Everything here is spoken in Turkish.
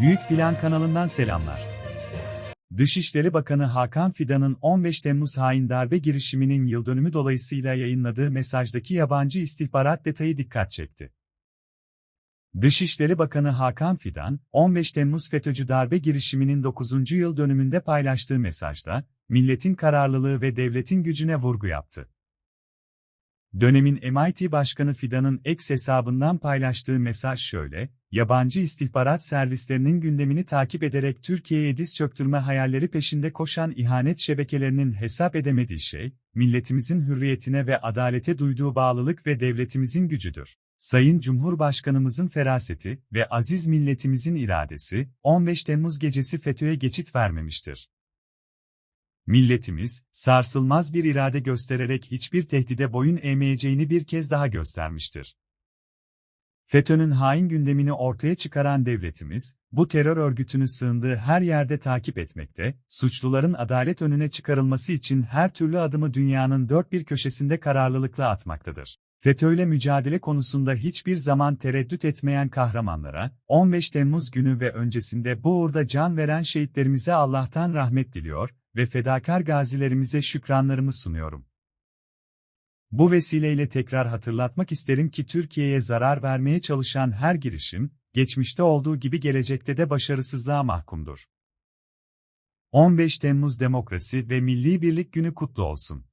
Büyük Plan kanalından selamlar. Dışişleri Bakanı Hakan Fidan'ın 15 Temmuz hain darbe girişiminin yıldönümü dolayısıyla yayınladığı mesajdaki yabancı istihbarat detayı dikkat çekti. Dışişleri Bakanı Hakan Fidan, 15 Temmuz FETÖ'cü darbe girişiminin 9. yıl dönümünde paylaştığı mesajda, milletin kararlılığı ve devletin gücüne vurgu yaptı. Dönemin MIT Başkanı Fidan'ın X hesabından paylaştığı mesaj şöyle, yabancı istihbarat servislerinin gündemini takip ederek Türkiye'ye diz çöktürme hayalleri peşinde koşan ihanet şebekelerinin hesap edemediği şey, milletimizin hürriyetine ve adalete duyduğu bağlılık ve devletimizin gücüdür. Sayın Cumhurbaşkanımızın feraseti ve aziz milletimizin iradesi, 15 Temmuz gecesi FETÖ'ye geçit vermemiştir. Milletimiz, sarsılmaz bir irade göstererek hiçbir tehdide boyun eğmeyeceğini bir kez daha göstermiştir. FETÖ'nün hain gündemini ortaya çıkaran devletimiz, bu terör örgütünü sığındığı her yerde takip etmekte, suçluların adalet önüne çıkarılması için her türlü adımı dünyanın dört bir köşesinde kararlılıkla atmaktadır. FETÖ'yle mücadele konusunda hiçbir zaman tereddüt etmeyen kahramanlara, 15 Temmuz günü ve öncesinde bu uğurda can veren şehitlerimize Allah'tan rahmet diliyor ve fedakar gazilerimize şükranlarımı sunuyorum. Bu vesileyle tekrar hatırlatmak isterim ki Türkiye'ye zarar vermeye çalışan her girişim, geçmişte olduğu gibi gelecekte de başarısızlığa mahkumdur. 15 Temmuz Demokrasi ve Milli Birlik Günü kutlu olsun.